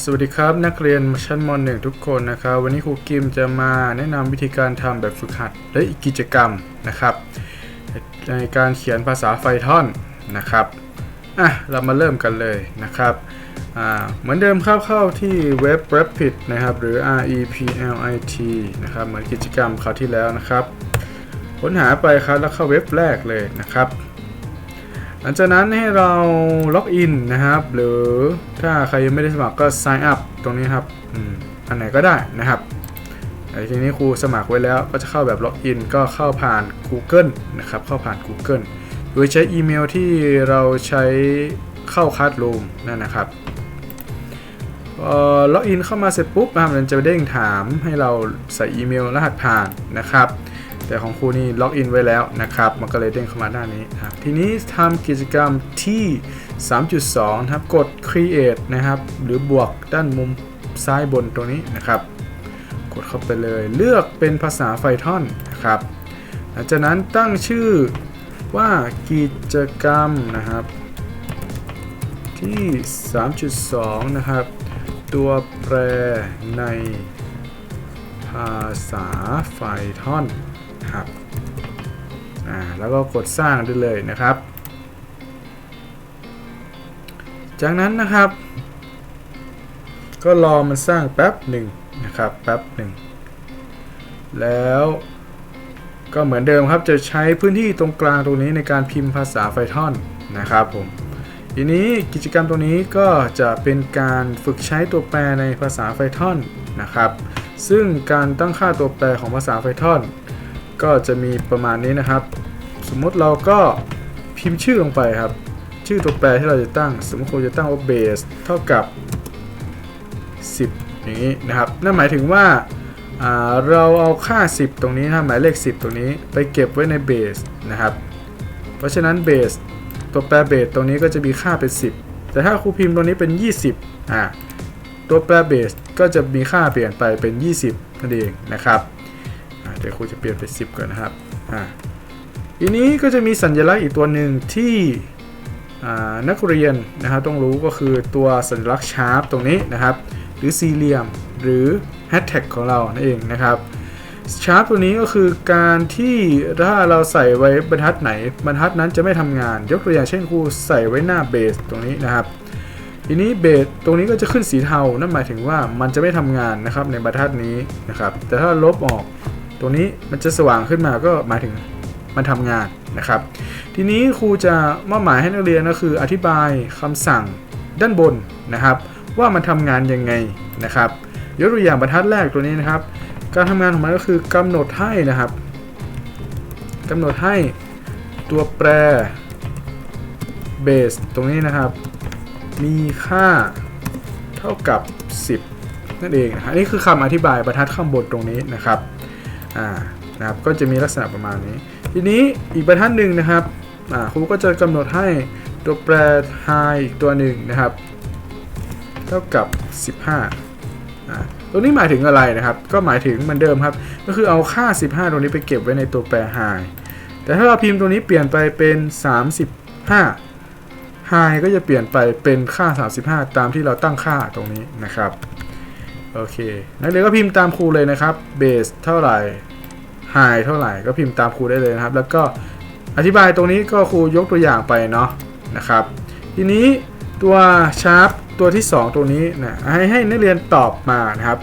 สวัสดีครับนักเรียนชั้นม .1 ทุกคนนะครับ วันนี้ครูกิมจะมาแนะนำวิธีการทำแบบฝึกหัดและอีกกิจกรรมนะครับ ในการเขียนภาษาไฟทอนนะครับอะเรามาเริ่มกันเลยนะครับอ่าเหมือนเดิมเข้าเข้าที่เว็บ Rapid นะครับ หรือ R E P L I T นะครับเหมือนกิจกรรมคราวที่แล้วนะครับ ค้นหาไปครับแล้วเข้าเว็บแรกเลยนะครับ หลังจากนั้นให้เราล็อกอินนะครับ หรือถ้าใครยังไม่ได้สมัครก็ sign up ตรงนี้ครับอันไหนก็ได้นะครับทีนี้ครูสมัครไว้แล้วก็จะเข้าแบบล็อกอินก็เข้าผ่าน Google นะครับ เข้าผ่าน Google โดยใช้อีเมลที่เราใช้เข้าคัดรูมนั่นนะครับล็อกอินเข้ามาเสร็จปุ๊บนะครับมันจะเด้งถามให้เราใส่อีเมลรหัสผ่านนะครับ แต่ของครูนี่ล็อกอินไว้แล้วนะครับ มันก็เลยเด้งเข้ามาด้านนี้นะครับ ทีนี้ทำกิจกรรมที่ 3.2นะครับ กด create นะครับ หรือบวกด้านมุมซ้ายบนตรงนี้นะครับ กดเข้าไปเลย เลือกเป็นภาษาไฟทอนนะครับ หลังจากนั้นตั้งชื่อว่ากิจกรรมนะครับที่ 3.2 นะครับ ตัวแปรในภาษาไฟทอน ครับอ่าแล้วก็กดสร้างได้เลยนะครับ จากนั้นนะครับ ก็รอมันสร้างแป๊บหนึ่งนะครับแป๊บหนึ่งแล้วก็เหมือนเดิมครับจะใช้พื้นที่ตรงกลางตรงนี้ในการพิมพ์ภาษาไฟทอนนะครับผมทีนี้กิจกรรมตรงนี้ก็จะเป็นการฝึกใช้ตัวแปรในภาษาไฟทอนนะครับ ซึ่งการตั้งค่าตัวแปรของภาษาไฟทอน ก็จะมีประมาณนี้นะครับ สมมติเราก็พิมพ์ชื่อลงไปครับ ชื่อตัวแปรที่เราจะตั้ง สมมติครูจะตั้งว่า base เท่ากับ 10 อย่างนี้นะครับ นั่นหมายถึงว่าาเราเอาค่า 10 ตรงนี้นะหมายเลข 10 ตรงนี้ไปเก็บไว้ใน base นะครับ เพราะฉะนั้น base ตัวแปร base ตรงนี้ก็จะมีค่าเป็น 10 แต่ถ้าครูพิมพ์ตรงนี้เป็น 20อ่าตัวแปร base ก็จะมีค่าเปลี่ยนไปเป็น 20นั่นเองนะครับ เดี๋ยวครูจะเปลี่ยนเป็น10 ก่อนนะครับอ่าทีนี้ก็จะมีสัญลักษณ์อีกตัวหนึ่งที่นักเรียนนะครับต้องรู้ก็คือตัวสัญลักษณ์ชาร์ปตรงนี้นะครับ หรือสี่เหลี่ยมหรือแฮชแท็กของเรานั่นเองนะครับชาร์ปตัวนี้ก็คือการที่ถ้าเราใส่ไว้บรรทัดไหนบรรทัดนั้นจะไม่ทำงาน ยกตัวอย่างเช่นครูใส่ไว้หน้าเบสตรงนี้นะครับ ทีนี้เบสตรงนี้ก็จะขึ้นสีเทานั่นหมายถึงว่ามันจะไม่ทำงานนะครับในบรรทัดนี้นะครับ แต่ถ้าลบออก ตรงนี้มันจะสว่างขึ้นมาก็หมายถึงมันทำงานนะครับ ทีนี้ครูจะมอบหมายให้นักเรียนก็คืออธิบายคำสั่งด้านบนนะครับ ว่ามันทำงานยังไงนะครับยกตัวอย่างบรรทัดแรกตัวนี้นะครับ การทำงานของมันก็คือกำหนดให้นะครับกำหนดให้ตัวแปร base ตรงนี้นะครับ มีค่าเท่ากับ 10 นั่นเองนะฮะนี่คือคำอธิบายบรรทัดข้างบนตรงนี้นะครับ อ่านะครับก็จะมีลักษณะประมาณนี้ ทีนี้อีกบรรทัดหนึ่งนะครับอ่าครูก็จะกำหนดให้ตัวแปร high อีกตัวหนึ่งนะครับ เท่ากับ 15อ่าตรงนี้หมายถึงอะไรนะครับ ก็หมายถึงเหมือนเดิมครับ ก็คือเอาค่า 15 ตรงนี้ไปเก็บไว้ในตัวแปร high แต่ถ้าเราพิมพ์ตรงนี้เปลี่ยนไปเป็น 35 high ก็จะเปลี่ยนไปเป็นค่า 35 ตามที่เราตั้งค่าตรงนี้นะครับ โอเค นักเรียนก็พิมพ์ตามครูเลยนะครับ base เท่าไหร่ high เท่าไหร่ก็พิมพ์ตามครูได้เลยนะครับ แล้วก็อธิบายตรงนี้ก็ครูยกตัวอย่างไปเนาะนะครับ ทีนี้ตัว sharp ตัวที่ 2 ตัวนี้นะให้ให้นักเรียนตอบมานะครับ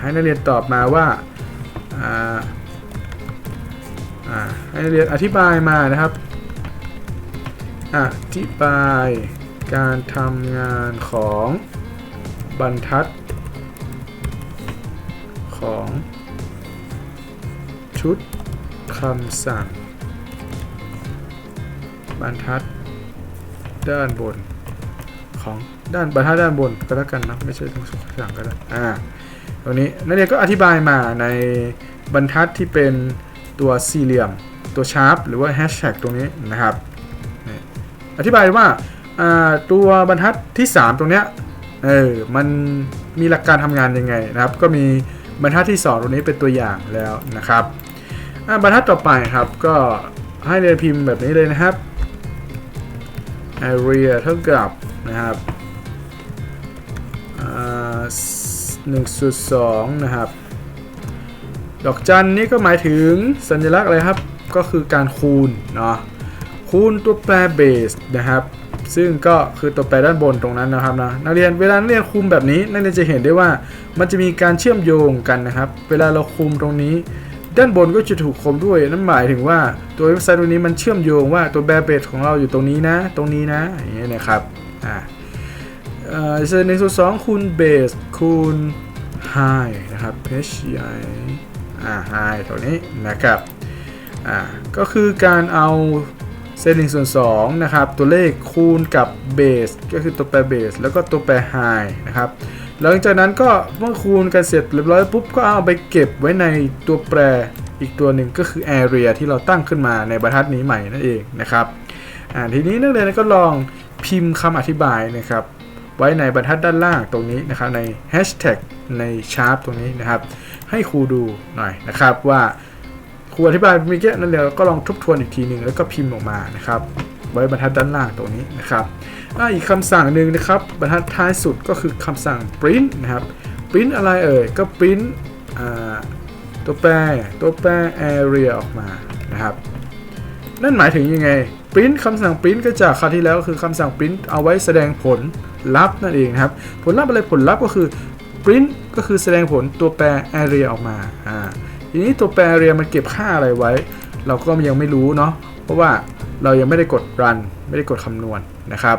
ให้นักเรียนตอบมาว่าอ่าอ่าให้นักเรียนอธิบายมานะครับ อธิบายการทำงานของบรรทัด ของ ชุดคำสั่ง บรรทัด ด้านบน ของด้านบรรทัดด้านบนก็แล้วกันนะไม่ใช่ทั้งสองอย่งก็ได้อ่าตรงนี้นักเรียนก็อธิบายมาในบรรทัดที่เป็นตัวสี่เหลี่ยม ตัวชาร์ปหรือว่าแฮชแท็กตรงนี้นะครับอธิบายว่าอ่าตัวบรรทัดที่ 3 ตรงเนี้ยเออมันมีหลักการทำงานยังไงนะครับ ก็มี บรรทัดที่ 2 ตรงนี้เป็นตัวอย่างแล้วนะครับบรรทัดต่อไปครับก็ให้เรียนพิมพ์แบบนี้เลยนะครับ area เท่ากับนะครับหนึ่งส่วนสองนะครับ ดอกจันนี่ก็หมายถึงสัญลักษณ์อะไรครับ ก็คือการคูณเนาะคูณตัวแปรเบสนะครับ ซึ่งก็คือตัวแปรด้านบนตรงนั้นนะครับนะนักเรียนเวลานักเรียนคุมแบบนี้นักเรียนจะเห็นได้ว่ามันจะมีการเชื่อมโยงกันนะครับ เวลาเราคุมตรงนี้ ด้านบนก็จะถูกคุมด้วย นั่นหมายถึงว่าตัวเว็บไซต์ตรงนี้มันเชื่อมโยงว่าตัวแบรเบสของเราอยู่ตรงนี้นะ ตรงนี้นะอย่างเงี้ยนะครับอ่าเอ่อเซนหนึ่งส่วนสองคูณเบสคูณไฮนะครับ h i อ่าไฮตัวนี้นะครับอ่าก็คือการเอา เซนหนึ่งส่วนสองนะครับ ตัวเลขคูณกับเบสก็คือตัวแปรเบสแล้วก็ตัวแปรไฮนะครับ หลังจากนั้นก็เมื่อคูณกันเสร็จเรียบร้อยปุ๊บก็เอาไปเก็บไว้ในตัวแปรอีกตัวหนึ่งก็คือ area ที่เราตั้งขึ้นมาในบรรทัดนี้ใหม่นั่นเองนะครับทีนี้นักเรียนก็ลองพิมพ์คำอธิบายนะครับ ไว้ในบรรทัดด้านล่างตรงนี้นะครับใน hashtag ในชาร์ปตรงนี้นะครับ ให้ครูดูหน่อยนะครับว่า รูอธิบายเมื่อกี้นั่นเดียวก็ลองทบทวนอีกทีหนึ่งแล้วก็พิมพ์ออกมานะครับไว้บรรทัดด้านล่างตรงนี้นะครับอีกคำสั่งหนึ่งนะครับบรรทัดท้ายสุดก็คือคำสั่ง print นะครับ print อะไรเอ่ยก็ print ตัวแปรตัวแปร area ออกมานะครับนั่นหมายถึงยังไง print คำสั่ง print ก็จากคราวที่แล้วก็คือคำสั่ง print เอาไว้แสดงผลลัพธ์นั่นเองนะครับ ผลลัพธ์อะไรผลลัพธ์ก็คือ print ก็คือแสดงผลตัวแปร area ออกมาอ่า ทีนี้ตัวแปร area มันเก็บค่าอะไรไว้ เราก็ยังไม่รู้เนาะเพราะว่าเรายังไม่ได้กด run ไม่ได้กดคำนวณนะครับ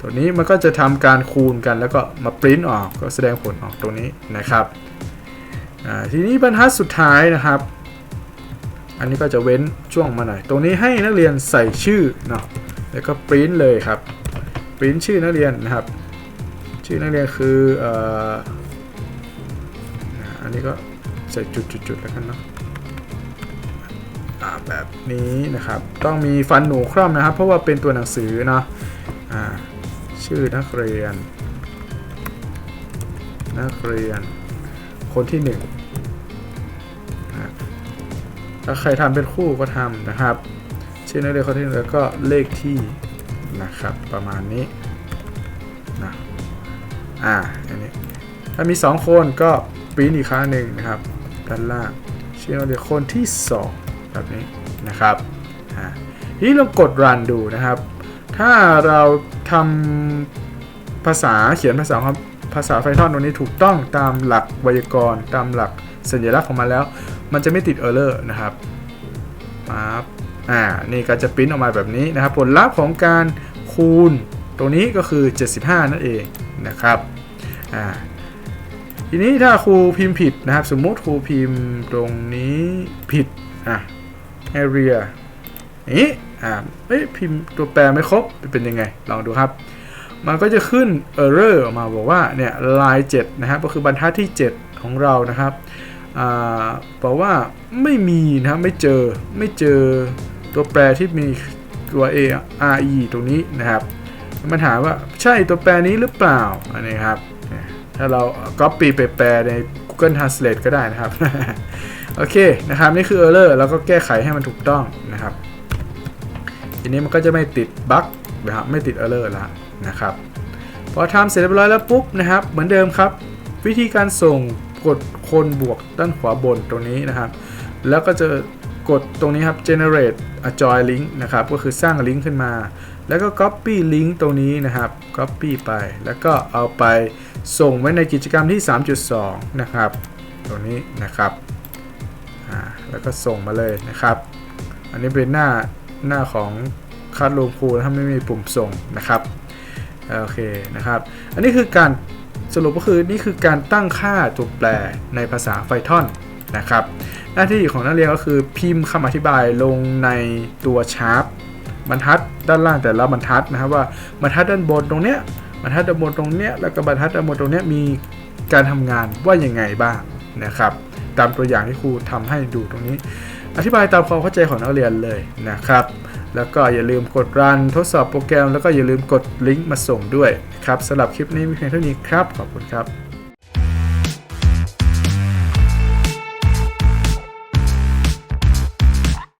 ตัวนี้มันก็จะทำการคูณกันแล้วก็มา print ออกก็แสดงผลออกตรงนี้นะครับทีนี้บรรทัดสุดท้ายนะครับ อันนี้ก็จะเว้นช่วงมาหน่อย ตรงนี้ให้นักเรียนใส่ชื่อเนาะแล้วก็ปริ้นเลยครับปริ้นชื่อนักเรียนนะครับ ชื่อนักเรียนคือออันนี้ก็ ใส่จุดๆๆแล้วกันเนาะแบบนี้นะครับ ต้องมีฟันหนูคร่อมนะครับ เพราะว่าเป็นตัวหนังสือเนาะชื่อนักเรียน นักเรียน คนที่หนึ่งถ้าใครทำเป็นคู่ก็ทำนะครับ ชื่อนักเรียนคนที่หนึ่งแล้วก็เลขที่นะครับ ประมาณนี้นะอ่าอันนี้ถ้ามี 2 คนก็ปริ้นอีกครั้งหนึ่งนะครับ ด้านล่างเชื่อนักเรียนคนที่ 2 แบบนี้นะครับทีนี้เรากด run ดูนะครับ ถ้าเราทำภาษาเขียนภาษาความภาษาไฟทอนตรงนี้ถูกต้องตามหลักไวยากรณ์ตามหลักสัญลักษณ์ของมันแล้ว มันจะไม่ติด error นะครับปั๊บอ่า นี่ก็จะปริ้นออกมาแบบนี้นะครับ ผลลัพธ์ของการคูณตรงนี้ก็คือ 75 นั่นเองนะครับ อ่า ทีนี้ถ้าครูพิมพ์ผิดนะครับ สมมุติครูพิมพ์ตรงนี้ผิดอะ area นี้อ่าเอ้ยพิมพ์ตัวแปรไม่ครบเป็นยังไง ลองดูครับ มันก็จะขึ้น error ออกมาบอกว่าเนี่ย line 7นะครับก็คือบรรทัดที่ 7 ของเรานะครับอ่าบอกว่าไม่มีนะครับไม่เจอไม่เจอตัวแปรที่มีตัว a r e ตรงนี้นะครับ มันถามว่าใช่ตัวแปรนี้หรือเปล่าอันนี้ครับ ถ้าเรา copy ไปแปลใน Google Translate ก็ได้นะครับ โอเคนะครับนี่คือ error แล้วก็แก้ไขให้มันถูกต้องนะครับทีนี้มันก็จะไม่ติดบั๊กนะครับไม่ติด error แล้วนะครับพอทำเสร็จเรียบร้อยแล้วปุ๊บนะครับ เหมือนเดิมครับ วิธีการส่งกดคนบวกด้านขวาบนตรงนี้นะครับ แล้วก็จะกดตรงนี้ครับ generate a join link นะครับ ก็คือสร้างลิงก์ขึ้นมา แล้วก็ copy link ตรงนี้นะครับ copy ไป แล้วก็เอาไป ส่งไว้ในกิจกรรมที่ 3.2 นะครับ ตรงนี้นะครับอ่าแล้วก็ส่งมาเลยนะครับ อันนี้เป็นหน้าหน้าของคัดลงครูถ้าไม่มีปุ่มส่งนะครับ โอเคนะครับ อันนี้คือการสรุปก็คือนี่คือการตั้งค่าตัวแปรในภาษา Python นะครับ หน้าที่ของนักเรียนก็คือพิมพ์คำอธิบายลงในตัวชาร์ปบรรทัดด้านล่างแต่ละบรรทัดนะครับว่าบรรทัดด้านบนตรงเนี้ย รรทัดบนตรงเนี้ยแล้วก็บรรทัดบนตรงเนี้ยมีการทำงานว่ายังไงบ้างนะครับ ตามตัวอย่างที่ครูทำให้ดูตรงนี้ อธิบายตามความเข้าใจของนักเรียนเลยนะครับ แล้วก็อย่าลืมกดรันทดสอบโปรแกรม แล้วก็อย่าลืมกดลิงก์มาส่งด้วยนะครับสำหรับคลิปนี้มีเพียงเท่านี้ครับขอบคุณครับ